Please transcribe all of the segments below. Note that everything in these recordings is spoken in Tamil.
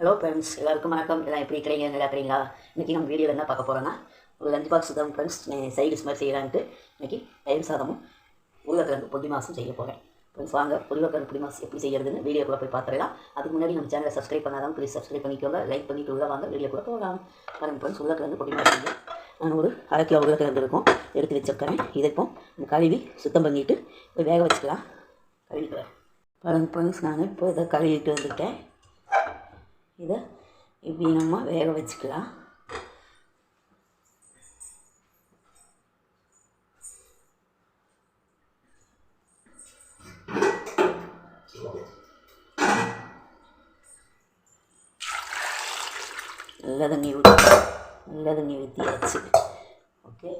ஹலோ ஃப்ரெண்ட்ஸ் எல்லாருக்கும் வணக்கம். எல்லாம் எப்படி இருக்கிறீங்க? நல்லா இருக்கிறீங்களா? இன்றைக்கி நம்ம வீடியோவில் என்ன பார்க்க போகிறோன்னா ஒரு லஞ்ச் பாக்ஸ் தான் ஃப்ரெண்ட்ஸ் சைடிஸ் மாதிரி செய்யலான்ட்டு இன்றைக்கி தயிர் சாதமும் உருளைக்கிழங்கு பொடி மாதம் செய்ய போகிறேன் ஃப்ரெண்ட்ஸ் வாங்க உருளைக்கிழங்கு பொடி மாதம் எப்படி செய்யறதுன்னு வீடியோக்குள்ளே போய் பார்த்துடலாம். அதுக்கு முன்னாடி நம்ம சேனலை சப்ஸ்கிரைப் பண்ணாதான் ப்ளீஸ் சப்ஸ்கிரைப் பண்ணிக்கோங்க. லைக் பண்ணிட்டு உள்ள வாங்க வீடியோக்குள்ளே போகலாம். பாருங்கள் ஃப்ரெண்ட்ஸ் உருளைக்கிழங்கு பொடி மாதம் நான் ஒரு அரை கிலோ உருளைக்கிழங்கு இருக்கும். எடுத்து வச்சிருக்கிறேன். இதை இப்போ கழுவி சுத்தம் பண்ணிவிட்டு போய் வேக வச்சுக்கலாம். கழுவிக்கிறேன். பாருங்கள் ஃப்ரெண்ட்ஸ் நான் இப்போ இதை கழுவிட்டு வந்துட்டேன். இதை இப்படி நம்ம வேக வச்சுக்கலாம். நல்ல தண்ணி ஊற்றி நல்ல தண்ணி ஊற்றியாச்சு ஓகே?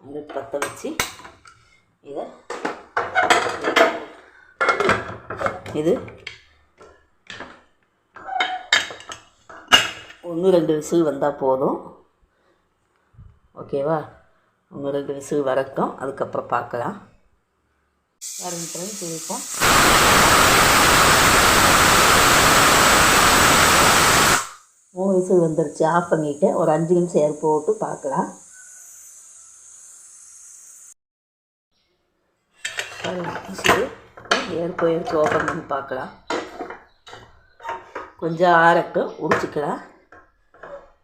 அடுப்பு பற்ற வச்சு இதை இது ஒன்று ரெண்டு விசில் வந்தால் போதும். ஓகேவா? ஒன்று ரெண்டு விசில் வரட்டும். அதுக்கப்புறம் பார்க்கலாம். பாருங்க ஃப்ரெண்ட்ஸ் இருக்கும் மூணு விசில் வந்துருச்சு. ஆஃப் பண்ணிவிட்டு ஒரு அஞ்சு நிமிஷம் ஏர் போட்டு பார்க்கலாம். ஏர் போயிடுச்சு ஓப்பன் பண்ணி பார்க்கலாம். கொஞ்சம் ஆறட்டும். உடிச்சிக்கலாம்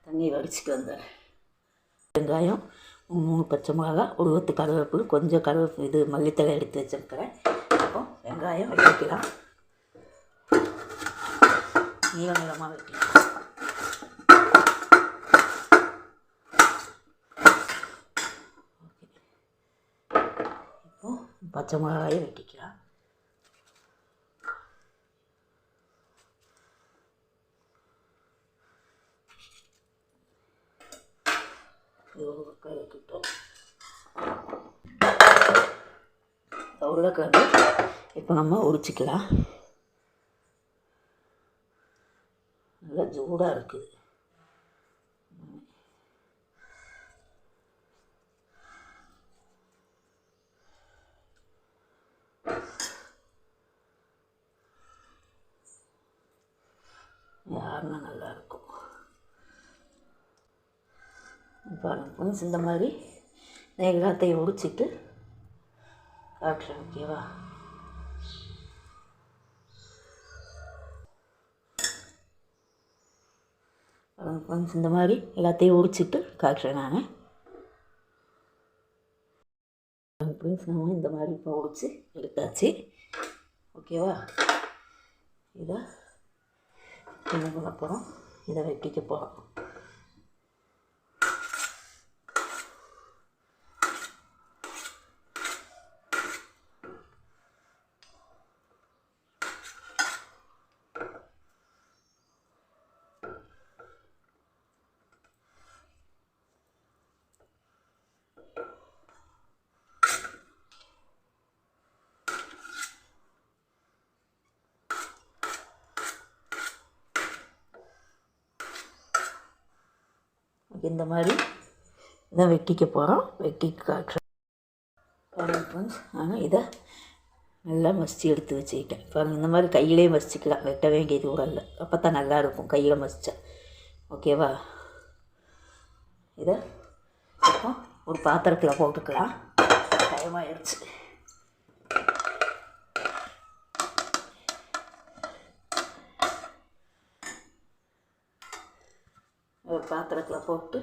தண்ணியை வடிச்சிட்டு வந்தேன். வெங்காயம் மூணு பச்சை மிளகா ஒரு ஒத்து கொஞ்சம் கருவேப்பு இது மல்லித்தலை எடுத்து வச்சுருக்கிறேன். அப்போ வெங்காயம் வெட்டிக்கலாம் நீள நீளமாக வெட்டிக்கலாம் இப்போ பச்சை மிளகாயை வெட்டிக்கலாம். இது ஒரு பக்கம் இருக்கட்டும் உருளைக்கிழங்கு இப்போ நம்ம உரிச்சிக்கலாம். நல்லா சூடாக இருக்குது. யாருன்னா நல்லாயிருக்கும் இருக்கும். ஃப்ரெண்ட்ஸ் இந்த மாதிரி நான் எல்லாத்தையும் உரிச்சிட்டு காட்டுறேன் ஓகேவா பாருங்க ஃப்ரெண்ட்ஸ் இந்த மாதிரி எல்லாத்தையும் உரிச்சிட்டு காட்டுறேன் நான். ஃப்ரெண்ட்ஸ் நம்ம இந்த மாதிரி இப்போ உரிச்சு எடுத்தாச்சு. ஓகேவா இதை என்ன பண்ண போகிறோம் இதை வெட்டிக்க போகிறோம் இந்த மாதிரி இதை வெட்டிக்க போகிறோம். வெட்டி காட்டுறோம் ஃப்ரெண்ட்ஸ் ஆனால் இதை நல்லா மசித்து எடுத்து வச்சுக்கிட்டேன். பாருங்கள் இந்த மாதிரி கையிலே மசிச்சுக்கலாம் வெட்ட வேண்டியது கூட இல்லை. அப்போ தான் நல்லா இருக்கும் கையில் மசித்தா ஓகேவா இதை இப்போ ஒரு பாத்திரத்தில் போட்டுக்கலாம். டைம் ஆயிடுச்சு. பாத்திரத்தில் போட்டு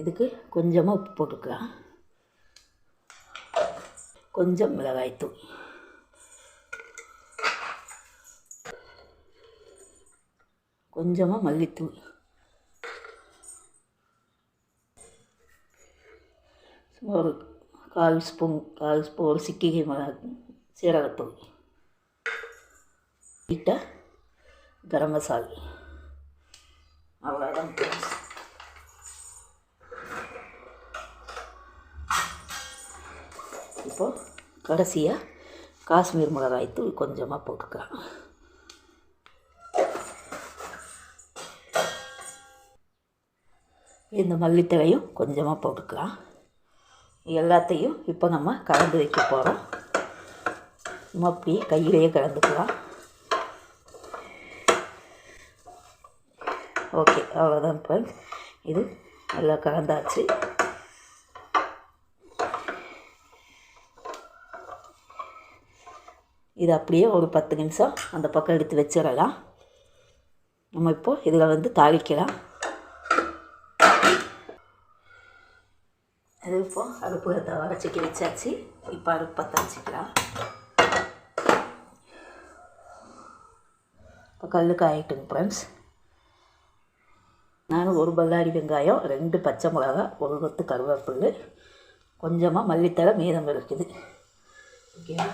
இதுக்கு கொஞ்சமாக உப்பு போட்டுக்கலாம். கொஞ்சம் மிளகாய்த்தூள் கொஞ்சமாக மல்லித்தூள். சும்மா ஒரு கால் ஸ்பூன் கால் ஸ்பூன் ஒரு சீரகத்தூள். லைட்டாக கரம் மசால். அவ்வளோதான் இப்போது கடைசியாக காஷ்மீர் மிளகாய் தூள் கொஞ்சமாக போட்டுக்கலாம். இந்த மல்லித்தழையும் கொஞ்சமாக போட்டுக்கலாம். எல்லாத்தையும் இப்போ நம்ம கலந்து வைக்க போகிறோம் நம்ம அப்படியே கையிலேயே கலந்துக்கலாம். ஓகே அவ்வளோதான் இப்போ. இது நல்லா கலந்தாச்சு. இது அப்படியே ஒரு பத்து நிமிஷம் அந்த பக்கம் எடுத்து வச்சிடலாம். நம்ம இப்போ இதில் வந்து தாளிக்கலாம். இப்போ அடுப்பு வரைச்சிக்கி வச்சாச்சு. இப்போ அடுப்பு பற்ற வச்சுக்கலாம். இப்போ கல் ஆகிட்டுங்க ஃப்ரெண்ட்ஸ் நான் ஒரு பல்லாரி வெங்காயம் ரெண்டு பச்சை மிளகா ஒரு கொத்து கருவேப்பில் கொஞ்சமாக மல்லித்தழை மீதம் இருக்குது. ஓகேவா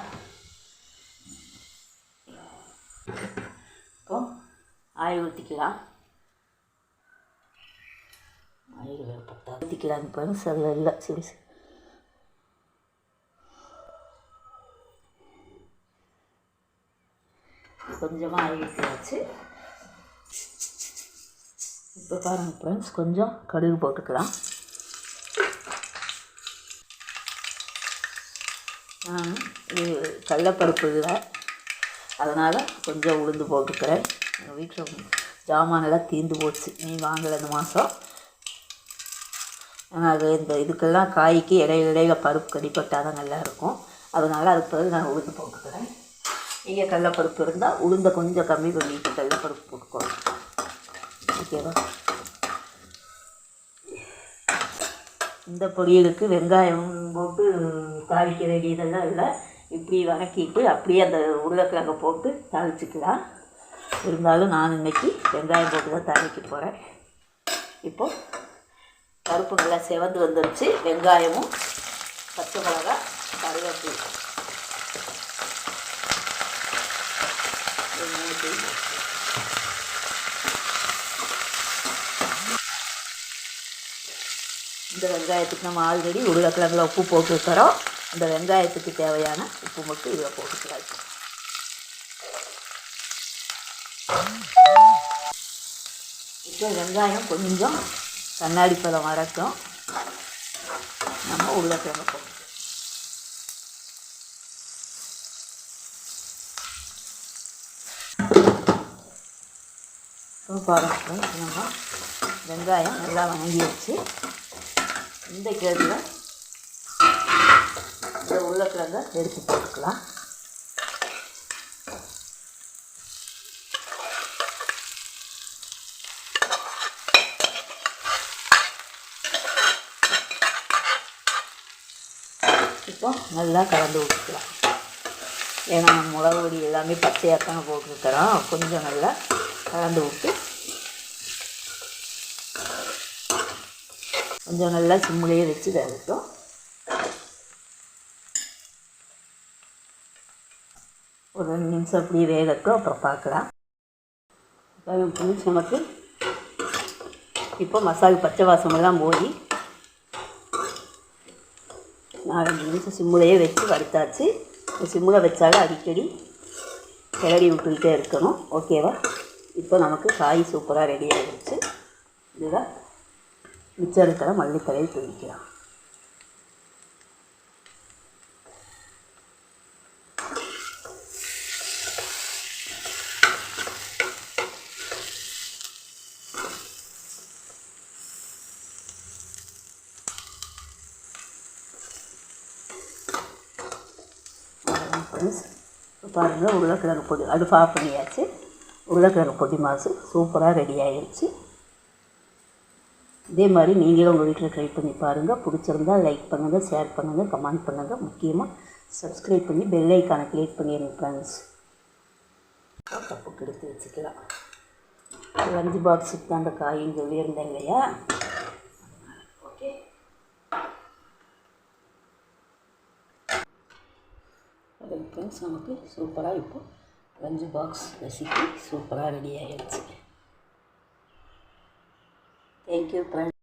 இப்போ ஆயில் ஊற்றிக்கலாம் ஆயில் வேறு பத்தா ஊற்றிக்கலாம் ஃப்ரெண்ட்ஸ் இல்லை. சரி சரி. கொஞ்சமாக ஆயில் இப்போ பாருங்கள் ஃப்ரெண்ட்ஸ் கொஞ்சம் கடுகு போட்டுக்கலாம். நான் இது கடலப்பருப்பு இல்லை. அதனால் கொஞ்சம் உளுந்து போட்டுக்கிறேன். எங்கள் வீட்டில் ஜாமானெல்லாம் தீர்ந்து போச்சு. நீ வாங்கலை இந்த மாதம் அது இந்த இதுக்கெல்லாம் காய்க்கு இடையில இடையில பருப்பு கடிப்பட்டால் தான் நல்லாயிருக்கும். அதனால் அதுக்கு பிறகு நான் உளுந்து போட்டுக்கிறேன். நீங்கள் கடலப்பருப்பு இருந்தால் உளுந்தை கொஞ்சம் கம்மி பண்ணிட்டு கடலப்பருப்பு போட்டுக்கோங்க. ஓகேவா? இந்த பொரியலுக்கு வெங்காயம் போட்டு தாளிக்க வேண்டியதெல்லாம் இல்லை. இப்படி வதக்கிட்டு அப்படியே அந்த உருளைக்கிழங்க போட்டு தாளிச்சிக்கலாம். இருந்தாலும் நான் இன்றைக்கி வெங்காயம் போட்டு தான் தாளிக்க போகிறேன் இப்போது பருப்பு நல்லா செவந்து வந்துருச்சு வெங்காயமும் பச்சை மிளகா கருவேப்பிலை. இந்த வெங்காயத்துக்கு நம்ம ஆல்ரெடி உருளைக்கிழங்குல உப்பு போட்டுருக்கிறோம். அந்த வெங்காயத்துக்கு தேவையான உப்பு மட்டும் இதில் போட்டுக்கலாம். இப்போ வெங்காயம் கொஞ்சம் கண்ணாடி பழம் வரட்டும் நம்ம உருளைக்கிழங்கு போட்டு இப்போ பாருங்க நம்ம வெங்காயம் நல்லா வணங்கிடுச்சு இந்த கிழங்குல இந்த உருளைக்கிழங்க எடுத்து போட்டுக்கலாம் இப்போ நல்லா கலந்து விட்டுக்கலாம் ஏன்னா மிளகு பொடி எல்லாமே தான் போட்டுருக்கிறோம். கொஞ்சம் நல்லா கலந்து விட்டு கொஞ்சம் நல்லா சிம்முலேயே வச்சு வேகட்டும் ஒரு ரெண்டு நிமிஷம் அப்படியே வேகட்டும் அப்புறம் பார்க்கலாம். புளிச்சு நமக்கு இப்போ மசாலா பச்சை வாசமெல்லாம் போய் நாலஞ்சு நிமிஷம் சிம்முலையே வச்சு வறுத்தாச்சு. சிம்மில் வச்சாலும் அடிக்கடி கிளறி விட்டுக்கிட்டே இருக்கணும். ஓகேவா? இப்போ நமக்கு காய் சூப்பராக ரெடி ஆகிடுச்சு இதுதான் மிச்சம் இருக்கிற மல்லித்தலையை துணிக்கலாம் ஃப்ரெண்ட்ஸ் பாருங்கள் உருளைக்கிழங்கு பொடி. அடுப்பு ஆஃப் பண்ணியாச்சு. உருளைக்கிழங்கு பொடி மாசு சூப்பராக ரெடி ஆயிடுச்சு இதே மாதிரி நீங்களும் உங்கள் வீட்டில் ட்ரை பண்ணி பாருங்கள் பிடிச்சிருந்தா லைக் பண்ணுங்கள் ஷேர் பண்ணுங்கள் கமெண்ட் பண்ணுங்கள் முக்கியமாக சப்ஸ்கிரைப் பண்ணி பெல் ஐக்கானை கிளிக் பண்ணிடுங்க ஃப்ரெண்ட்ஸ் கப்புக்கு எடுத்து வச்சுக்கலாம். லஞ்சு பாக்ஸுக்கு தான் அந்த காயும் சொல்லியிருந்தேன் இல்லையா? ஃப்ரெண்ட்ஸ் நமக்கு சூப்பராக இப்போ லஞ்சு பாக்ஸ் ரெசிபி சூப்பராக ரெடி ஆகிடுச்சு தேங்க்யூ ஃப்ரெண்ட்ஸ்